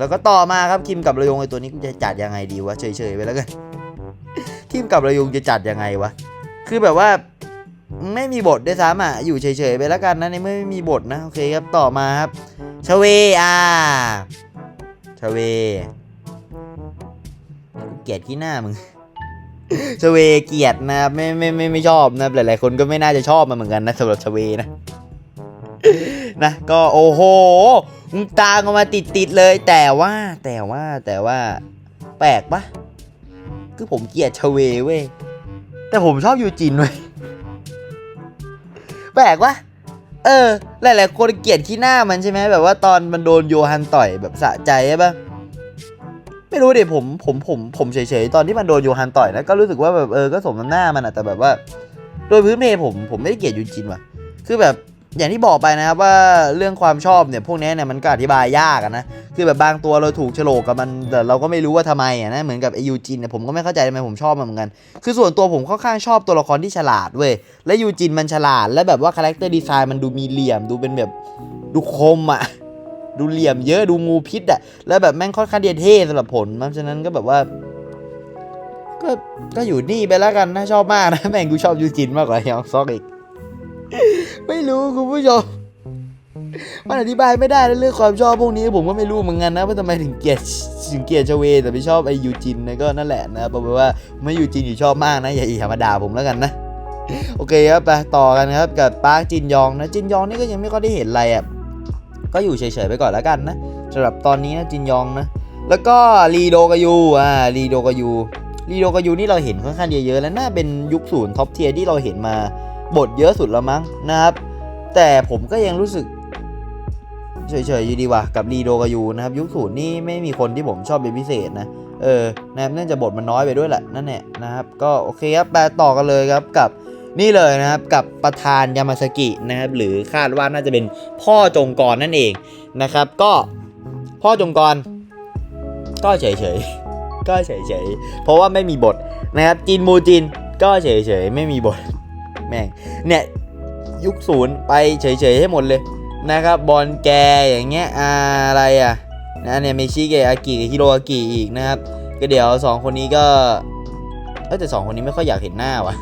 แล้วก็ต่อมาครับคิมกับระยงไอตัวนี้กูจะจัดยังไงดีวะเฉยๆไปแล้วกันคิมกับระยงจะจัดยังไงวะคือแบบว่าไม่มีบทด้วยซ้ำอะอยู่เฉยๆไปแล้วกันนะในเมื่อไม่มีบทนะโอเคครับต่อมาครับชเวอ่าชเวเกลียดที่หน้ามึงชเวเกลียดนะไม่ไม่ไม่ไม่ชอบนะหลายๆคนก็ไม่น่าจะชอบมันเหมือนกันนะสำหรับชเวนะ นะก็โอ้โหมึงตามกันมาติดติดๆเลย แต่ว่าแต่ว่าแต่ว่า แปลกปะคือผมเกลียดชเวเว้ยแต่ผมชอบยูจินเว้ยแปลกวะเออ หลายๆคนเกลียดขี้หน้ามันใช่ไหมแบบว่าตอนมันโดนโยฮันต่อยแบบสะใจใช่ปะไม่รู้ดิผมผมผมผมเฉยๆตอนที่มันโดนโยฮันต่อยนะก็รู้สึกว่าแบบเออก็สมน้ำหน้ามันอะแต่แบบว่า โดยพื้นเพผมผมไม่ได้เกลียดยูจินว่ะ คือแบบ อย่างที่บอกไปนะครับว่าเรื่องความชอบเนี่ยพวกนี้เนี่ยมันก็อธิบายยากนะคือแบบบางตัวเราถูกโฉลกกับมันแต่เราก็ไม่รู้ว่าทำไมอะนะเหมือนกับไอยูจินเนี่ยผมก็ไม่เข้าใจทำไมผมชอบมันเหมือนกัน คือส่วนตัวผมค่อนข้างชอบตัวละครที่ฉลาดเว้ยและยูจินมันฉลาด และแบบว่าคาแรคเตอร์ดีไซน์มันดูมีเหลี่ยม ดูเป็นแบบดูคมอะดูเหลี่ยมเยอะดูงูพิษอะแล้วแบบแม่งค่อนข้างเดียเท่สำหรับผลเพราะฉะนั้นก็แบบว่าก็ก็อยู่นี่ไปแล้วกันนะชอบมากนะแม่งกูชอบยูจินมากกว่ายองซอกอีก ไม่รู้คุณผู้ชมมันอธิบายไม่ได้นะเรื่องความชอบพวกนี้ผมก็ไม่รู้เหมือนกันนะว่าทำไมถึงเกลียดถึงเกลียดชเว แต่ไม่ชอบไอยูจินนะก็นั่นแหละนะบอกไปว่าไม่ยูจินอยู่ชอบมากนะ อย่าอีหามาด่าผมแล้วกันนะ โอเคครับไปต่อกันครับกับปาร์คจินยองนะจินยองนี่ก็ยังไม่ค่อยได้เห็นอะไรอะก็อยู่เฉยๆไปก่อนแล้วกันนะสำหรับตอนนี้นะจินยองนะ แล้วก็รีโดกายูอ่ารีโดกายูรีโดกายูนี่เราเห็นค่อนข้างเยอะๆแล้วน่าเป็นยุคศูนย์ท็อปเทียร์ที่เราเห็นมา บทเยอะสุดแล้วมั้งนะครับ แต่ผมก็ยังรู้สึกเฉยๆอยู่ดีว่ะกับรีโดกายูนะครับ ยุคศูนย์นี่ไม่มีคนที่ผมชอบเป็นพิเศษนะเออนะครับเนื่องจากบทมันน้อยไปด้วยแหละนั่นแหละนะครับ ก็โอเคครับแปต่อกันเลยครับกับนี่เลยนะครับกับประธานยามาสกินะครับหรือคาดว่าน่าจะเป็นพ่อจงกรนั่นเองนะครับ ก็พ่อจงกร ก็เฉยๆก็เฉยๆเพราะว่าไม่มีบทนะครับจินมูจินก็เฉยๆไม่มีบท แม่งเนี่ยยุคศูนย์ไปเฉยๆให้หมดเลยนะครับบอลแกอย่างเงี้ยออะไรอะนะเนี่ยเมชิเกะอากิกับฮิโรอากิอีกนะครับ ก็เดี๋ยวสองคนนี้ก็เออแต่สองคนนี้ไม่ค่อยอยากเห็นหน้าว่ะ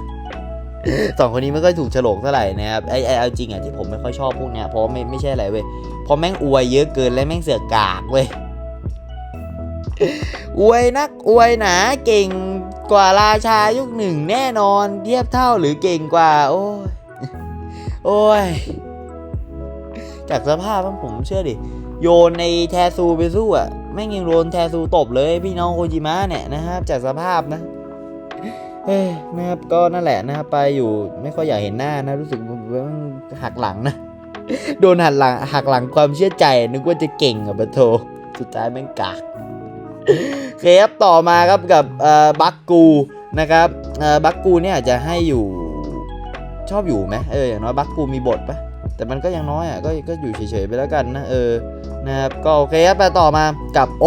สองคนนี้ไม่ค่อยถูกฉลกเท่าไหร่นะครับไอไอเอาจริงอะที่ผมไม่ค่อยชอบพวกเนี้ยเพราะไม่ไม่ใช่อะไรเว้ยเพราะแม่งอวยเยอะเกินและแม่งเสือกกากเว้ย อวยนักอวยหนาเก่งกว่าราชายุคหนึ่งแน่นอนเทียบเท่าหรือเก่งกว่า โอ้ยโอ้ยจากสภาพผมเชื่อดิ โยนในแทซูไปสู้อะแม่งยังโดนแทซูตบเลยพี่น้องโคจิมะเนี่ยนะครับ จากสภาพนะเอ้ยนะครับก็นั่นแหละนะครับไปอยู่ไม่ค่อยอยากเห็นหน้านะ รู้สึกว่าหักหลังนะ โดนหักหลังหักหลังความเชื่อใจ นึกว่าจะเก่งอะบะโทสุดท้ายแม่งกาก เคครับต่อมาครับกับบักกูนะครับบักกูเนี่ยจจะให้อยู่ชอบอยู่ไหมเอออย่างน้อยบักกูมีบทปะแต่มันก็ยังน้อยอะก็ก็อยู่เฉยๆไปแล้วกันนะเออนะครับก็โอเคครับไปต่อมากับโอ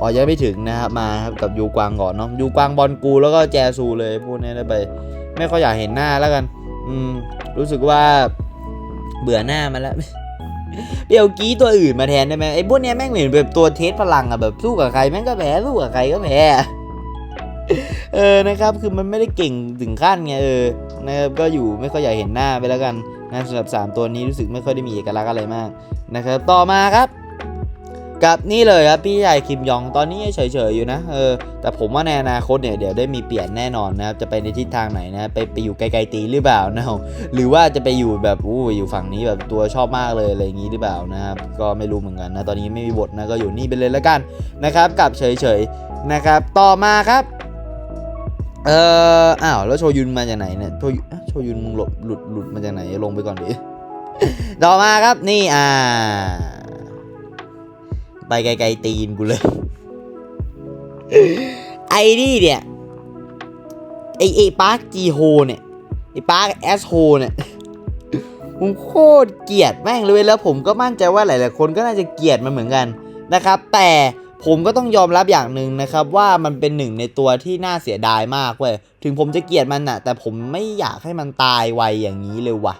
อ๋อยังไม่ถึงนะครับมาครับกับยูกวางก่อนเนาะยูกวางบอลกูแล้วก็แจซูเลยพวกนี้ได้ไปไม่ค่อยอยากเห็นหน้าแล้วกัน อืมรู้สึกว่าเบื่อหน้ามันแล้ว เปียวกี้ตัวอื่นมาแทนได้ไหมไอ้พวกเนี้ยแม่งเหมือนแบบตัวเทสพลังอะแบบสู้กับใครแม่งก็แพ้สู้กับใครก็แพ้เออนะครับคือมันไม่ได้เก่งถึงขั้นไงเออนะครับก็อยู่ไม่ค่อยอยากเห็นหน้าไปแล้วกันนะสำหรับ 3 ตัวนี้รู้สึกไม่ค่อยได้มีเอกลักษณ์อะไรมากนะครับต่อมาครับ กับนี่เลยครับพี่ใหญ่คิมยองตอนนี้เฉยๆอยู่นะเออแต่ผมว่าในอนาคตเนี่ยเดี๋ยวได้มีเปลี่ยนแน่นอนนะครับจะไปในทิศทางไหนนะไปไปอยู่ไกลๆตีหรือเปล่านะหรือว่าจะไปอยู่แบบอู้อยู่ฝั่งนี้แบบตัวชอบมากเลยอะไรอย่างนี้หรือเปล่านะครับก็ไม่รู้เหมือนกันนะตอนนี้ไม่มีบทนะก็อยู่นี่ไปเลยแล้วกันนะครับกับเฉยๆนะครับต่อมาครับเอ่ออ้าวแล้วโชยุนมาจากไหนเนี่ยโชยุโชยุนมึงหลบหลุดหลุดมาจากไหนลงไปก่อนดิ ต่อมาครับนี่อ่า ไปไกลๆตีนกูเลย ไอ้นี่เนี่ย ไอไอปาร์คจีโฮเนี่ย ไอปาร์คแอสโฮเนี่ยผมโคตรเกลียดแม่งเลยแล้วผมก็มั่นใจว่าหลายๆคนก็น่าจะเกลียดมันเหมือนกันนะครับ แต่ผมก็ต้องยอมรับอย่างหนึ่งนะครับว่ามันเป็นหนึ่งในตัวที่น่าเสียดายมากเว้ยถึงผมจะเกลียดมันน่ะแต่ผมไม่อยากให้มันตายไวอย่างนี้เลยว่ะ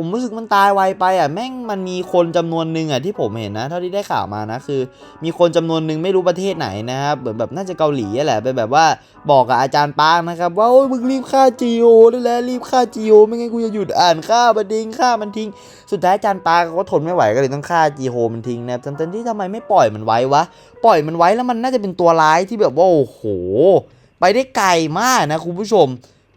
ผมรู้สึกมันตายไวไปอะแม่งมันมีคนจำนวนหนึ่งอะที่ผมเห็นนะ เท่าที่ได้ข่าวมานะคือ มีคนจำนวนหนึ่งไม่รู้ประเทศไหนนะครับเหมือนแบบน่าจะเกาหลีอะแหละเป็นแบบว่าบอกกับอาจารย์ปางนะครับ ว่าโอ้ยมึงรีบฆ่าจีโอได้แล้วรีบฆ่าจีโอไม่งั้นกูจะหยุดอ่านฆ่ามันทิ้งฆ่ามันทิ้ง สุดท้ายอาจารย์ปางเขาก็ทนไม่ไหวก็เลยต้องฆ่าจีโฮมันทิ้งนะครับทั้งๆที่ทำไมไม่ปล่อยมันไว้วะปล่อยมันไว้แล้วมันน่าจะเป็นตัวร้ายที่แบบว่าโอ้โห ไปได้ไกลมากนะคุณผู้ชม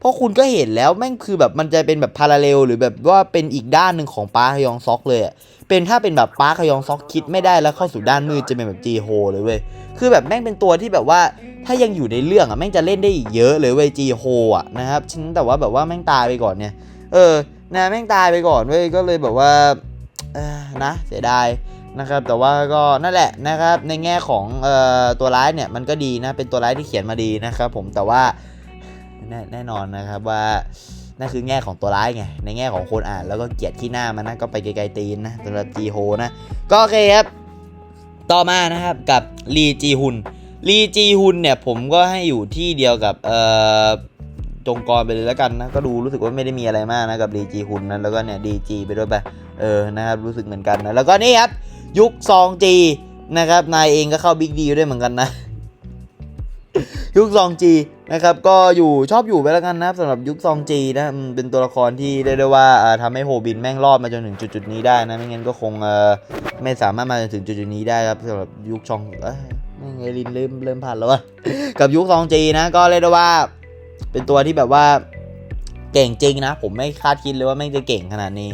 เพราะคุณก็เห็นแล้วแม่งคือแบบมันจะเป็นแบบพาราเรลหรือแบบว่าเป็นอีกด้านหนึ่งของปาร์คฮยองซอกเลยอะเป็นถ้าเป็นแบบปาร์คฮยองซอกคิดไม่ได้แล้วเข้าสู่ด้านมืดจะเป็นแบบจีโฮเลยเว้ยคือแบบแม่งเป็นตัวที่แบบว่าถ้ายังอยู่ในเรื่องอะแม่งจะเล่นได้อีกเยอะเลยเว้ยจีโฮอะนะครับฉันแต่ว่าแบบว่าแม่งตายไปก่อนเนี่ยเออนะแม่งตายไปก่อนเว้ยก็เลยแบบว่าเออนะเสียดายนะครับแต่ว่าก็นั่นแหละนะครับในแง่ของเอ่อตัวร้ายเนี่ยมันก็ดีนะเป็นตัวร้ายที่เขียนมาดีนะครับผมแต่ว่า แน่แน่นอนนะครับว่านั่นคือแง่ของตัวร้ายไง ในแง่ของคนอ่านแล้วก็เกียดขี้หน้ามันนะก็ไปไกลๆตีนนะสำหรับจีโฮนะ ก็โอเคครับ ต่อมานะครับกับลีจีฮุนลีจีฮุนเนี่ยผมก็ให้อยู่ที่เดียวกับเอ่อจงกรไปเลยแล้วกันนะ ก็ดูรู้สึกว่าไม่ได้มีอะไรมากนะกับลีจีฮุนนะแล้วก็เนี่ยดีจีไปด้วยไปเออนะครับรู้สึกเหมือนกันนะแล้วก็นี่ครับยุคซองจีนะครับนายเองก็เข้าบิ๊กดีด้วยเหมือนกันนะ ยุคซองจี นะครับก็อยู่ชอบอยู่ไปแล้วกันนะครับสำหรับยุคซองจีนะเป็นตัวละครที่เรียกได้ว่าอ่าทำให้โฮบินแม่งรอดมาจนถึงจุดๆนี้ได้นะไม่งั้นก็คงไม่สามารถมาถึงจุดๆนี้ได้ครับสำหรับยุคชองเอ้ยไม่ไงลินเริ่มเริ่มผ่านแล้วกับยุคซองจีนะก็เรียกได้ว่าเป็นตัวที่แบบว่าเก่งจริงนะ ผมไม่คาดคิดเลยว่าแม่งจะเก่งขนาดนี้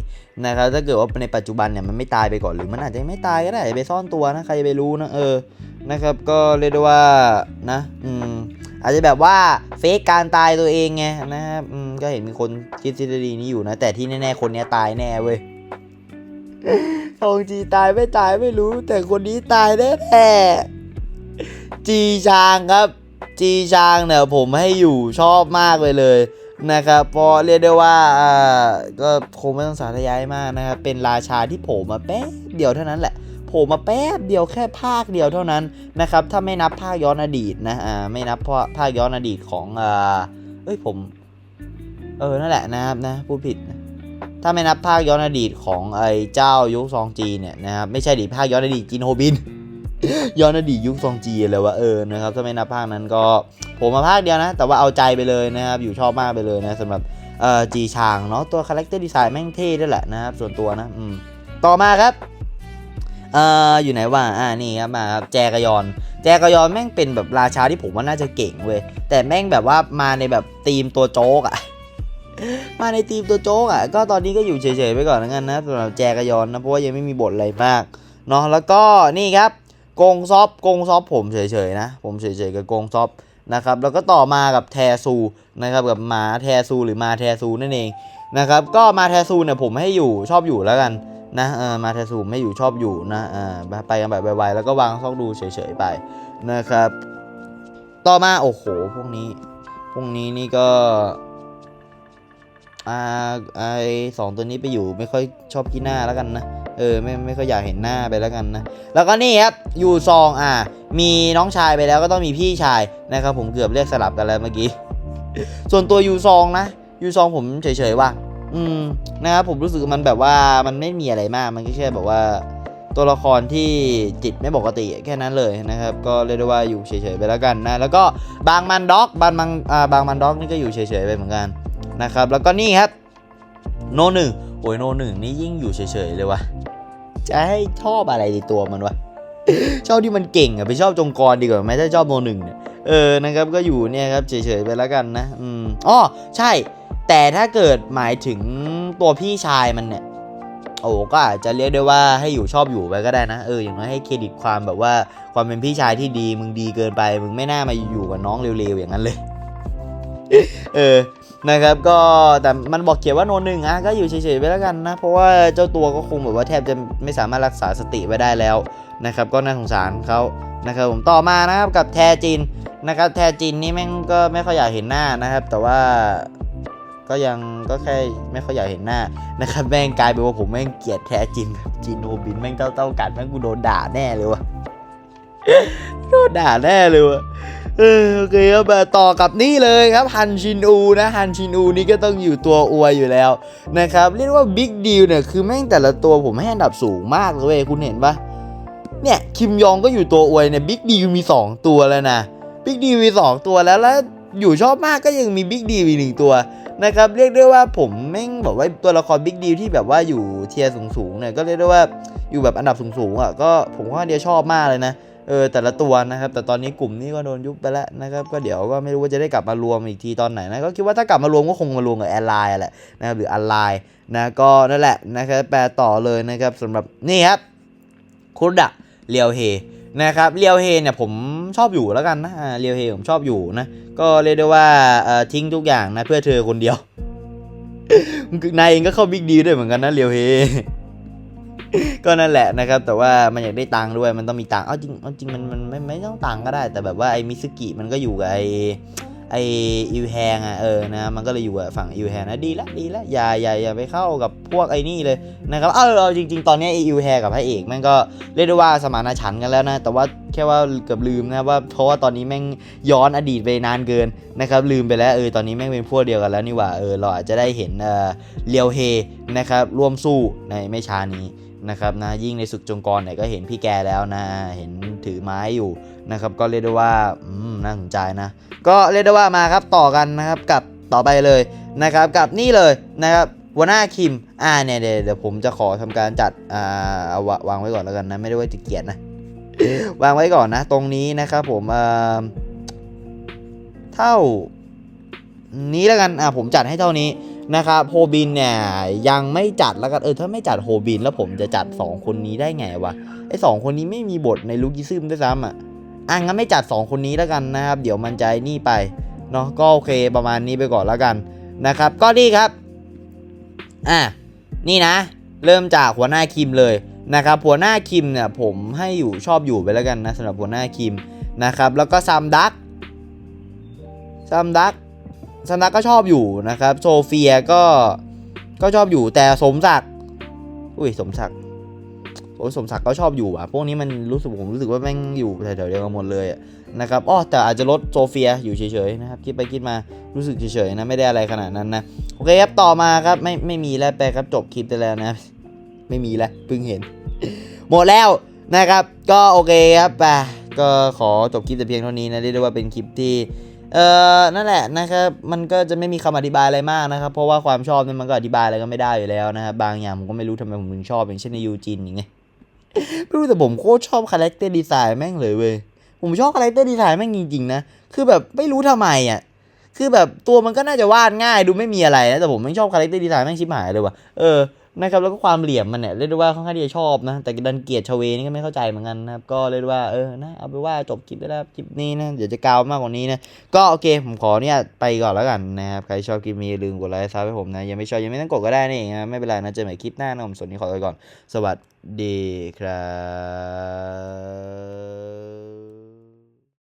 นะครับถ้าเกิดว่าในปัจจุบันเนี่ยมันไม่ตายไปก่อนหรือมันอาจจะไม่ตายก็ได้ไปซ่อนตัวนะใครจะไปรู้นะเออนะครับ ก็เรียกได้ว่านะ อืม อาจจะแบบว่าเฟกการตายตัวเองไงนะครับก็เห็นมีคนคิดทฤษฎีนี้อยู่นะ แต่ที่แน่ๆคนนี้ตายแน่เว้ยทองจีตายไม่ตายไม่รู้ แต่คนนี้ตายแน่แน่จีชางครับ จีชางเนี่ยผมให้อยู่ชอบมากเลยเลยนะครับพอเรียกได้ว่าอ่าก็คงไม่ต้องสาธยายมากนะครับเป็นราชาที่โผล่มาแป๊บเดียวเท่านั้นแหละ โผล่มาแป๊บเดียวแค่ภาคเดียวเท่านั้นนะครับถ้าไม่นับภาคย้อนอดีตนะอ่าไม่นับเพราะภาคย้อนอดีตของอ่าเอ้ยผมเออนั่นแหละนะครับนะพูดผิดนะถ้าไม่นับภาคย้อนอดีตของไอ้เจ้ายุคซองจีเนี่ยนะครับไม่ใช่ดิภาคย้อนอดีตจินโฮบิน ย้อนอดีตยุคซองจีเลยว่าเออนะครับถ้าไม่นับภาคนั้นก็ผมมาภาคเดียวนะ แต่ว่าเอาใจไปเลยนะครับอยู่ชอบมากไปเลยนะสำหรับเอ่อจีชางเนาะตัวคาแรคเตอร์ดีไซน์แม่งเท่ด้วยแหละนะครับส่วนตัวนะอืมต่อมาครับ เอ่ออยู่ไหนวะอ่านี่ครับมาครับแจกยอน แจกยอนแม่งเป็นแบบราชาที่ผมว่าน่าจะเก่งเว้ยแต่แม่งแบบว่ามาในแบบธีมตัวโจ๊กอะมาในทีมตัวโจ๊กอะก็ตอนนี้ก็อยู่เฉยๆไปก่อนแล้วกันนะสำหรับแจกยอนนะเพราะว่ายังไม่มีบทอะไรมากเนาะแล้วก็นี่ครับกงซอฟกงซอฟผมเฉยๆนะ ผมเฉยๆกับกงซอฟนะครับแล้วก็ต่อมากับแทซูนะครับกับหมาแทซูหรือมาแทซูนั่นเองนะครับก็มาแทซูเนี่ยผมให้อยู่ชอบอยู่แล้วกัน นะเออมาแทซูไม่อยู่ชอบอยู่นะอ่าไปกันแบบไวๆแล้วก็วางซอกดูเฉยๆไปนะครับ ต่อมาโอ้โหพวกนี้พวกนี้นี่ก็อาไอสองตัวนี้ไปอยู่ไม่ค่อยชอบขี้หน้าแล้วกันนะเออไม่ไม่ค่อยอยากเห็นหน้าไปแล้วกันนะแล้วก็นี่ครับยูซองอ่า มีน้องชายไปแล้วก็ต้องมีพี่ชายนะครับผมเกือบเรียกสลับกันแล้วเมื่อกี้ ส่วนตัวยูซองนะยูซองผมเฉยๆว่ะ อืมนะครับผมรู้สึกมันแบบว่ามันไม่มีอะไรมากมันก็แค่แบบว่า ตัวละครที่จิตไม่ปกติแค่นั้นเลยนะครับ ก็เรียกได้ว่าอยู่เฉยๆไปแล้วกันนะ แล้วก็บางมันด็อกบางมันอ่าบางมันด็อกนี่ก็อยู่เฉยๆไปเหมือนกันนะครับ แล้วก็นี่ครับโนหนึ่งโอ้ยโนหนึ่งนี่ยิ่งอยู่เฉยๆเลยวะจะให้ชอบอะไรในตัวมันวะชอบที่มันเก่งอะไปชอบจงกรดีกว่าไหมถ้าชอบโนหนึ่งเนี่ยเออนะครับก็อยู่เนี่ยครับเฉยๆไปแล้วกันนะอืมอ๋อใช่ แต่ถ้าเกิดหมายถึงตัวพี่ชายมันเนี่ย โอ้ก็อาจจะเรียกได้ว่าให้อยู่ชอบอยู่ไปก็ได้นะ เออ อย่างน้อยให้เครดิตความแบบว่าความเป็นพี่ชายที่ดีมึงดีเกินไป มึงไม่น่ามาอยู่กับน้องเร็วๆอย่างนั้นเลย เออ นะครับ ก็แต่มันบอกเขียนว่าโนหนึ่งอะก็อยู่เฉยๆไปแล้วกันนะ เพราะว่าเจ้าตัวก็คงแบบว่าแทบจะไม่สามารถรักษาสติไว้ได้แล้วนะครับ ก็น่าสงสารเขานะครับผมต่อมานะครับกับแทจินนะครับแทจินนี่แม่งก็ไม่ค่อยอยากเห็นหน้านะครับ แต่ว่า ก็ยังก็แค่ไม่ค่อยอยากเห็นหน้านะครับแม่งกลายเป็นว่าผมแม่งเกลียดแท้จินจินโฮบินแม่งเต้าๆกันแม่งกูโดนด่าแน่เลยวะโดนด่าแน่เลยวะเออโอเคครับมาต่อกับนี่เลยครับฮันชินอูนะฮันชินอูนี่ก็ต้องอยู่ตัวอวยอยู่แล้วนะครับเรียกว่าบิ๊กดีลเนี่ยคือแม่งแต่ละตัวผมให้อันดับสูงมากเลยเว้ยคุณเห็นปะเนี่ยคิมยองก็อยู่ตัวอวยเนี่ยบิ๊กดีลมี 2 ตัวแล้วนะบิ๊กดีลมี2ตัวแล้วแล้วอยู่ชอบมากก็ยังมีบิ๊กดีลอีกหนึ่งตัว นะครับเรียกได้ว่าผมแม่งบอกว่าตัวละครบิ๊กดีที่แบบว่าอยู่เทียร์สูงๆเนี่ยก็เรียกได้ว่าอยู่แบบอันดับสูงๆอะก็ผมว่าเดียชอบมากเลยนะเออแต่ละตัวนะครับ แต่ตอนนี้กลุ่มนี้ก็โดนยุบไปแล้วนะครับ ก็เดี๋ยวก็ไม่รู้ว่าจะได้กลับมารวมอีกทีตอนไหนนะก็คิดว่าถ้ากลับมารวมก็คงมารวมกับแอร์ไลน์แหละนะครับหรืออันไลน์นะก็นั่นแหละนะครับแปลต่อเลยนะครับสำหรับนี่ครับคุดะเรียวเฮ นะครับเรียวเฮเนี่ยผมชอบอยู่แล้วกันนะเรียวเฮผมชอบอยู่นะ ก็เรียกได้ว่าทิ้งทุกอย่างนะเพื่อเธอคนเดียวนายเองก็เข้าบิ๊กดีด้วยเหมือนกันนะเรียวเฮก็นั่นแหละนะครับ แต่ว่ามันอยากได้ตังค์ด้วยมันต้องมีตังค์เอาจริงเอาจริงมันมันไม่ไม่ต้องตังค์ก็ได้ แต่แบบว่าไอ้มิสกิมันก็อยู่กับไอ้ ไออิวแฮงอะเออนะมันก็เลยอยู่กับฝั่งอิวแฮงนะดีละดีละอย่าอย่าอย่าไปเข้ากับพวกไอ้นี่เลยนะครับเออเอาจริง ๆ ตอนนี้ไออิวแฮงกับพระเอกแม่งก็เรียกได้ว่าสมานฉันกันแล้วนะ แต่ว่าแค่ว่าเกือบลืมนะว่าเพราะว่าตอนนี้แม่งย้อนอดีตไปนานเกินนะครับลืมไปแล้วเออตอนนี้แม่งเป็นพวกเดียวกันแล้วนี่หว่าเออเราอาจจะได้เห็นเออเลียวเฮนะครับร่วมสู้ในไม่ช้านี้ นะครับนะยิ่งในศึกจงกรเนี่ยก็เห็นพี่แกแล้วนะ เห็นถือไม้อยู่นะครับ ก็เรียกได้ว่าอืมน่าสนใจนะ ก็เรียกได้ว่ามาครับต่อกันนะครับกับต่อไปเลยนะครับ กับนี่เลยนะครับวหน้าคิม อ่าเนี่ยเดี๋ยวเดี๋ยวผมจะขอทำการจัดอ่าเอาวางไว้ก่อนแล้วกันนะไม่ได้ว่าจะเกลียดนะวางไว้ก่อนนะ ตรงนี้นะครับผมอ่าเท่านี้แล้วกันอ่าผมจัดให้เท่านี้ นะครับโฮบินเนี่ยยังไม่จัดแล้วกันเออถ้าไม่จัดโฮบินแล้วผมจะจัด 2 คนนี้ได้ไงวะไอ้สคนนี้ไม่มีบทในลูกิซึมด้วยซ้ำอะอะงั้นไม่จัด 2 คนนี้แล้วกันนะครับ เดี๋ยวมันจะนี่ไปเนาะก็โอเคประมาณนี้ไปก่อนแล้วกันนะครับ ก็นี่ครับอะนี่นะ เริ่มจากหัวหน้าคิมเลยนะครับหัวหน้าคิมเนี่ยผมให้อยู่ชอบอยู่ไปแล้วกันนะสำหรับหัวหน้าคิมนะครับแล้วก็ซัมดักซัมดัก สนักก็ชอบอยู่นะครับ โซเฟียก็ก็ชอบอยู่แต่สมศักดิ์อุ้ยสมศักดิ์โอ้ยสมศักดิ์ก็ชอบอยู่อะ พวกนี้มันรู้สึกผมรู้สึกว่าแม่งอยู่แถวๆเดียวกันหมดเลยนะครับอ้อแต่อาจจะลดโซเฟียอยู่เฉยๆนะครับคิดไปคิดมารู้สึกเฉยๆนะไม่ได้อะไรขนาดนั้นนะโอเคครับต่อมาครับไม่ไม่มีแล้วไปครับจบคลิปไปแล้วนะไม่มีแล้วเพิ่งเห็น หมดแล้วนะครับ ก็โอเคครับไปก็ขอจบคลิปแต่เพียงเท่านี้นะเรียกได้ว่าเป็นคลิปที่ เออนั่นแหละนะครับมันก็จะไม่มีคำอธิบายอะไรมากนะครับ เพราะว่าความชอบนี่ยมันก็อธิบายอะไรก็ไม่ได้อยู่แล้วนะครับบางอย่างผมก็ไม่รู้ทำไมผมถึงชอบอย่างเช่นในยูจินอย่างเงี้ยไม่รู้แต่ผมโคตรชอบคาแรคเตอร์ดีไซน์แม่งเลยเว้ยผมชอบคาแรคเตอร์ดีไซน์แม่งจริงๆนะคือแบบไม่รู้ทำไมอะคือแบบตัวมันก็น่าจะวาดง่ายดูไม่มีอะไรนะแต่ผมไม่ชอบคาแรคเตอร์ดีไซน์แม่งชิบหายเลยว่ะเออ นะครับแล้วก็ความเหลี่ยมมันเนี่ยเรียกได้ว่าค่อนข้างที่จะชอบนะ แต่ดันเกียดชเวนี่ก็ไม่เข้าใจเหมือนกันนะครับ ก็เรียกได้ว่าเออนะเอาไปว่าจบคลิปได้แล้วคลิปนี้นะเดี๋ยวจะกาวมากกว่านี้นะ ก็โอเคผมขอเนี่ยไปก่อนแล้วกันนะครับ ใครชอบคลิปนี้อย่าลืมกดไลค์ซับให้ผมนะ ยังไม่ชอบยังไม่ต้องกดก็ได้นี่นะไม่เป็นไรนะเจอกันใหม่คลิปหน้านะผมส่วนนี้ขอตัวไปก่อน สวัสดีครับ